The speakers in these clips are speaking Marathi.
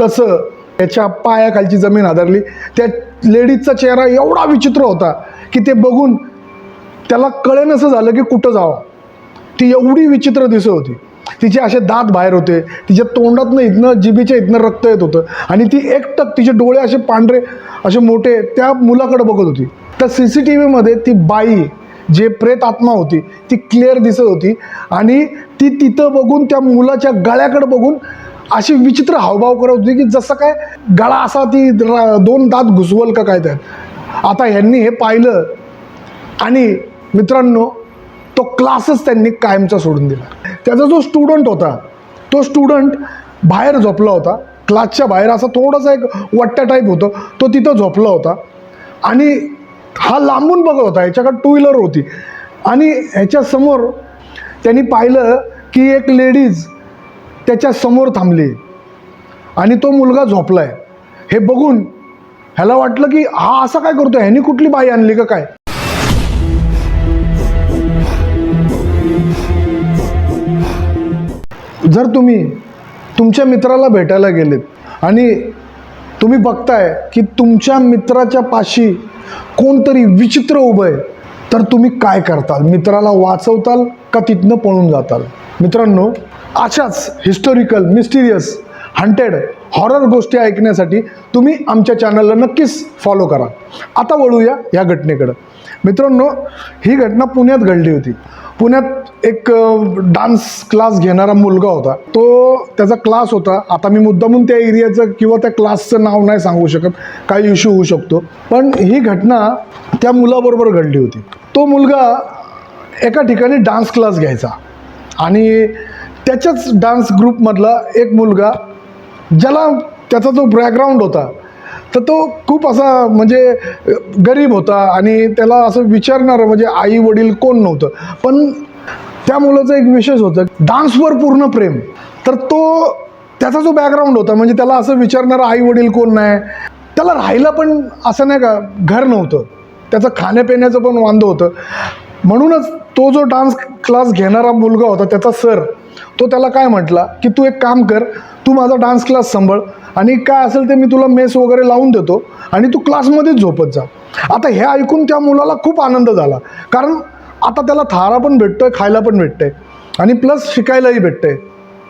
तसं त्याच्या पायाखालची जमीन आधारली. त्या लेडीजचा चेहरा एवढा विचित्र होता की ते बघून त्याला कळेनसं झालं की कुठं जावं. ती एवढी विचित्र दिसत होती. तिचे असे दात बाहेर होते. तिच्या तोंडातनं इथनं जिबीच्या इथनं रक्त येत होतं. आणि ती एकटक तिचे डोळे असे पांढरे असे मोठे त्या मुलाकडे बघत होती. तर सी सी टी व्हीमध्ये ती बाई जे प्रेत आत्मा होती ती क्लिअर दिसत होती. आणि ती तिथं बघून त्या मुलाच्या गळ्याकडे बघून अशी विचित्र हावभाव करत होती की जसं काय गळा असा ती दोन दात घुसवल का काय त्यात आता ह्यांनी हे पाहिलं आणि मित्रांनो तो क्लासच त्यांनी कायमचा सोडून दिला. त्याचा जो स्टुडंट होता तो स्टुडंट बाहेर झोपला होता. क्लासच्या बाहेर असा थोडासा एक वट्ट्या टाईप होतं. तो तिथं झोपला होता. आणि हा लांबून बघत होता ह्याच्याकडे टू व्हीलर होती. आणि ह्याच्यासमोर त्यांनी पाहिलं की एक लेडीज त्याच्यासमोर थांबली. आणि तो मुलगा झोपलाय. हे बघून ह्याला वाटलं की हा असं काय करतो ह्यानी कुठली बाई आणली का काय? जर तुम्ही तुमच्या मित्राला भेटायला गेलेत आणि तुम्ही बघताय की तुमच्या मित्राच्या पाशी कोणतरी विचित्र उभं आहे तर तुम्ही काय करताल? मित्राला वाचवताल का तिथनं पळून जाताल? मित्रांनो अशाच हिस्टोरिकल मिस्टिरियस हंटेड हॉरर गोष्टी ऐकण्यासाठी तुम्ही आमच्या चॅनलला नक्कीच फॉलो करा. आता वळूया या घटनेकडं. मित्रांनो ही घटना पुण्यात घडली होती. पुण्यात एक डान्स क्लास घेणारा मुलगा होता. तो त्याचा क्लास होता. आता मी मुद्दामून त्या एरियाचं किंवा त्या क्लासचं नाव नाही सांगू शकत. काही इश्यू होऊ शकतो. पण ही घटना त्या मुलाबरोबर घडली होती. तो मुलगा एका ठिकाणी डान्स क्लास घ्यायचा. आणि त्याच्याच डान्स ग्रुपमधला एक मुलगा ज्याला त्याचा जो बॅकग्राऊंड होता. तर तो खूप असा म्हणजे गरीब होता आणि त्याला असं विचारणारं म्हणजे आई वडील कोण नव्हतं. पण त्या मुलाचं एक विशेष होतं डान्सवर पूर्ण प्रेम. तर तो त्याचा जो बॅकग्राऊंड होता म्हणजे त्याला असं विचारणारं आई वडील कोण नाही त्याला राहायला पण असं नाही का घर नव्हतं. त्याचं खाण्यापिण्याचं पण वांदं होतं. म्हणूनच तो जो डान्स क्लास घेणारा मुलगा होता त्याचा सर तो त्याला काय म्हटला? की तू एक काम कर तू माझा डान्स क्लास सांभाळ आणि काय असेल ते मी तुला मेस वगैरे लावून देतो आणि तू क्लासमध्येच झोपत जा. आता हे ऐकून त्या मुलाला खूप आनंद झाला. कारण आता त्याला थारा पण भेटतोय खायला पण भेटतंय आणि प्लस शिकायलाही भेटतंय.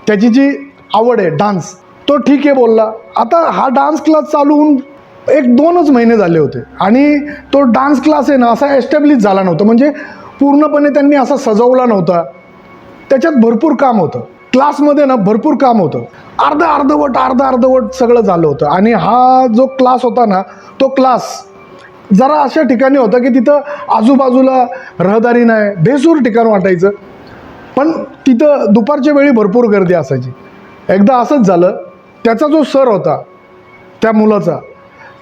त्याची जी आवड आहे डान्स तो ठीक आहे बोलला. आता हा डान्स क्लास चालू होऊन एक दोनच महिने झाले होते आणि तो डान्स क्लास आहे ना असा एस्टॅब्लिश झाला नव्हता. म्हणजे पूर्णपणे त्यांनी असा सजवला नव्हता. त्याच्यात भरपूर काम होतं. क्लासमध्ये ना भरपूर काम होतं. अर्ध अर्धवट अर्ध अर्धवट सगळं झालं होतं. आणि हा जो क्लास होता ना तो क्लास जरा अशा ठिकाणी होता की तिथं आजूबाजूला रहदारी नाही बेसूर ठिकाण वाटायचं. पण तिथं दुपारच्या वेळी भरपूर गर्दी असायची. एकदा असंच झालं. त्याचा जो सर होता त्या मुलाचा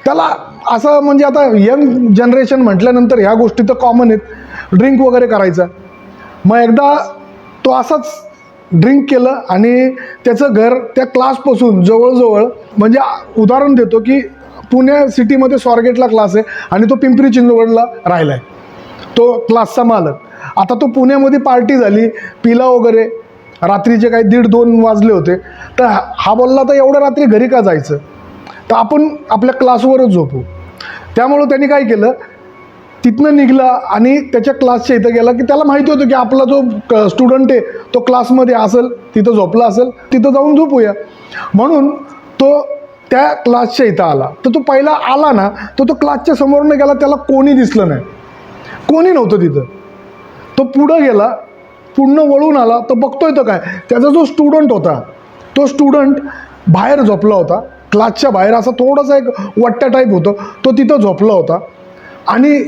त्याला असं म्हणजे आता यंग जनरेशन म्हटल्यानंतर ह्या गोष्टी तर कॉमन आहेत. ड्रिंक वगैरे करायचा. मग एकदा तो असाच ड्रिंक केलं आणि त्याचं घर त्या क्लासपासून जवळजवळ म्हणजे उदाहरण देतो की पुणे सिटीमध्ये स्वारगेटला क्लास आहे आणि तो पिंपरी चिंचवडला राहिला आहे तो क्लासचा मालक. आता तो पुण्यामध्ये पार्टी झाली पिला वगैरे. रात्रीचे काही दीड दोन वाजले होते. तर हा हा बोलला तर एवढं रात्री घरी का जायचं? तर आपण आपल्या क्लासवरच झोपू. त्यामुळं त्यांनी काय केलं? तिथनं निघला आणि त्याच्या क्लासच्या इथं गेला की त्याला माहिती होतं की आपला जो स्टुडंट आहे तो क्लासमध्ये असेल तिथं झोपला असेल तिथं जाऊन झोपूया. म्हणून तो त्या क्लासच्या इथं आला. तर तो पहिला आला ना तर तो क्लासच्या समोरनं गेला त्याला कोणी दिसलं नाही. कोणी नव्हतं तिथं. तो पुढं गेला पूर्ण वळून आला तर बघतोय तर काय. त्याचा जो स्टुडंट होता तो स्टुडंट बाहेर झोपला होता. क्लासच्या बाहेर असा थोडासा एक वट्ट्या टाईप होतं. तो तिथं झोपला होता. आणि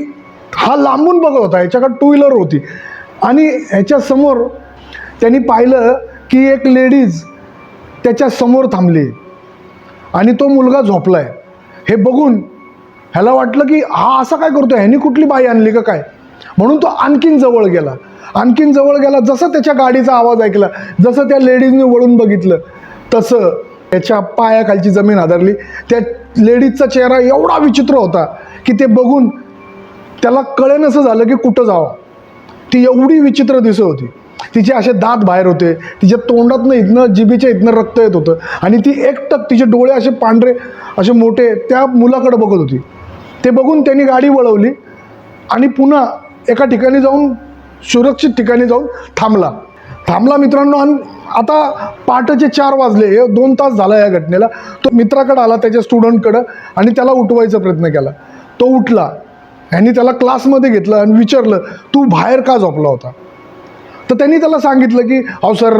हा लांबून बघत होता ह्याच्याकडे टू व्हीलर होती. आणि ह्याच्यासमोर त्यांनी पाहिलं की एक लेडीज त्याच्यासमोर थांबली. आणि तो मुलगा झोपलाय. हे बघून ह्याला वाटलं की हा असा काय करतो ह्यानी कुठली बाई आणली का काय? म्हणून तो आणखीन जवळ गेला. आणखीन जवळ गेला जसं त्याच्या गाडीचा आवाज ऐकला जसं त्या लेडीजने वळून बघितलं तसं त्याच्या पायाखालची जमीन आधारली. त्या लेडीजचा चेहरा एवढा विचित्र होता की ते बघून त्याला कळेनसं झालं की कुठं जावं. ती एवढी विचित्र दिसत होती. तिचे असे दात बाहेर होते. तिच्या तोंडातनं इथनं जिबीच्या इथनं रक्त येत होतं. आणि ती एकटक तिचे डोळे असे पांढरे असे मोठे त्या मुलाकडे बघत होती. ते बघून त्यांनी गाडी वळवली आणि पुन्हा एका ठिकाणी जाऊन सुरक्षित ठिकाणी जाऊन थांबला. थांबला मित्रांनो आणि आता पहाटेचे चार वाजले. हे दोन तास झाला या घटनेला. तो मित्राकडे आला त्याच्या स्टुडंटकडं आणि त्याला उठवायचा प्रयत्न केला. तो उठला. ह्यांनी त्याला क्लासमध्ये घेतलं आणि विचारलं तू बाहेर का झोपला होता? तर त्यांनी त्याला सांगितलं की अहो सर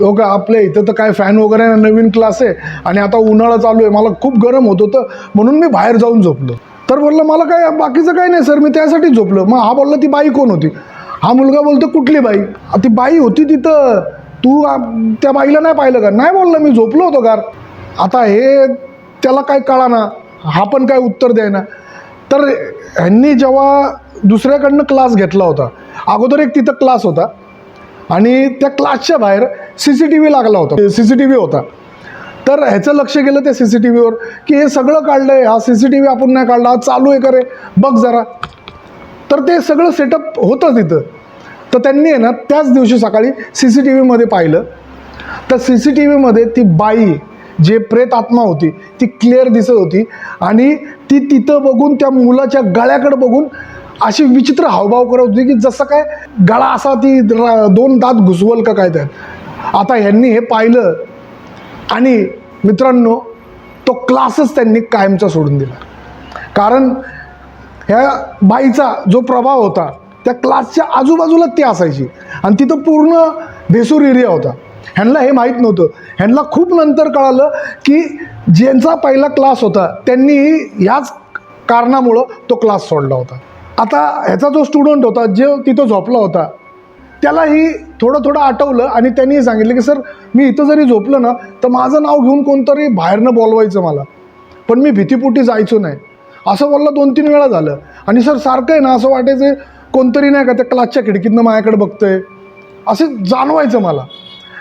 हो का आपल्या इथं तर काय फॅन वगैरे नाही, नवीन क्लास आहे आणि आता उन्हाळा चालू आहे मला खूप गरम होत होतं म्हणून मी बाहेर जाऊन झोपलो. तर बोललं मला काय बाकीचं काय नाही सर मी त्यासाठी झोपलो. मग हा बोलला ती बाई कोण होती? हा मुलगा बोलतो कुठली बाई? ती बाई होती तिथं. तू त्या बाईला नाही पाहिलं का? नाही बोललं मी झोपलो होतो गार आता हे त्याला काय कळा ना हा पण काय उत्तर द्यायना. तर ह्यांनी जेव्हा दुसऱ्याकडनं क्लास घेतला होता अगोदर एक तिथं क्लास होता आणि त्या क्लासच्या बाहेर सी सी टी व्ही लागला होता. सी सी टी व्ही होता. तर ह्याचं लक्ष गेलं त्या सी सी टी व्हीवर की हे सगळं काढलं आहे हा सी सी टी व्ही आपण नाही काढला हा चालू आहे का रे? बघ जरा. तर ते सगळं सेटअप होतं तिथं. तर त्यांनी आहे ना त्याच दिवशी सकाळी सी सी टी व्हीमध्ये पाहिलं. तर सी सी टी व्हीमध्ये ती बाई जे प्रेत आत्मा होती ती क्लिअर दिसत होती. आणि ती तिथं बघून त्या मुलाच्या गळ्याकडे बघून अशी विचित्र हावभाव करत होती की जसं काय गळा असा ती दोन दात घुसवल का काय त्यात. आता ह्यांनी हे पाहिलं आणि मित्रांनो तो क्लासच त्यांनी कायमचा सोडून दिला. कारण ह्या बाईचा जो प्रभाव होता त्या क्लासच्या आजूबाजूला ती असायची. आणि तिथं पूर्ण भेसूर एरिया होता. ह्यांना हे माहीत नव्हतं. ह्यांना खूप नंतर कळालं की ज्यांचा पहिला क्लास होता त्यांनी ह्याच कारणामुळं तो क्लास सोडला होता. आता ह्याचा जो स्टुडंट होता जो तिथं झोपला होता त्यालाही थोडं थोडं आठवलं आणि त्यांनी सांगितलं की सर मी इथं जरी झोपलं ना तर माझं नाव घेऊन कोणतरी बाहेरनं बोलवायचं मला. पण मी भीतीपोटी जायचो नाही. असं बोललं दोन तीन वेळा झालं. आणि सर सारखं आहे ना असं वाटायचं कोणतरी नाही का त्या क्लासच्या खिडकीतनं माझ्याकडे बघतंय. असं जाणवायचं मला.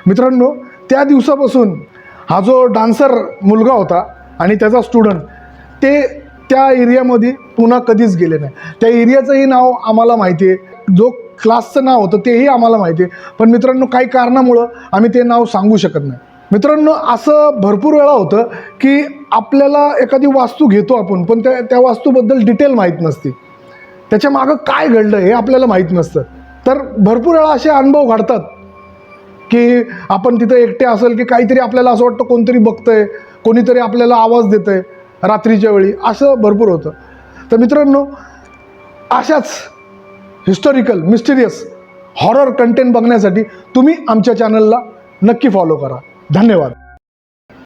मित्रांनो त्या दिवसापासून हा जो डान्सर मुलगा होता आणि त्याचा स्टुडंट ते त्या एरियामध्ये पुन्हा कधीच गेले नाही. त्या एरियाचंही नाव आम्हाला माहिती आहे. जो क्लासचं नाव होतं तेही आम्हाला माहिती आहे. पण मित्रांनो काही कारणामुळं आम्ही ते नाव सांगू शकत नाही. मित्रांनो असं भरपूर वेळा होतं की आपल्याला एखादी वास्तू घेतो आपण पण त्या त्या वास्तूबद्दल डिटेल माहीत नसते. त्याच्या मागं काय घडलं हे आपल्याला माहीत नसतं. तर भरपूर वेळा असे अनुभव घडतात. की आपण तिथं एकटे असेल की काहीतरी आपल्याला असं वाटतं कोणतरी बघतंय कोणीतरी आपल्याला आवाज देतंय रात्रीच्या वेळी असं भरपूर होतं. तर मित्रांनो अशाच हिस्टॉरिकल मिस्टिरियस हॉरर कंटेंट बघण्यासाठी तुम्ही आमच्या चॅनलला नक्की फॉलो करा. धन्यवाद.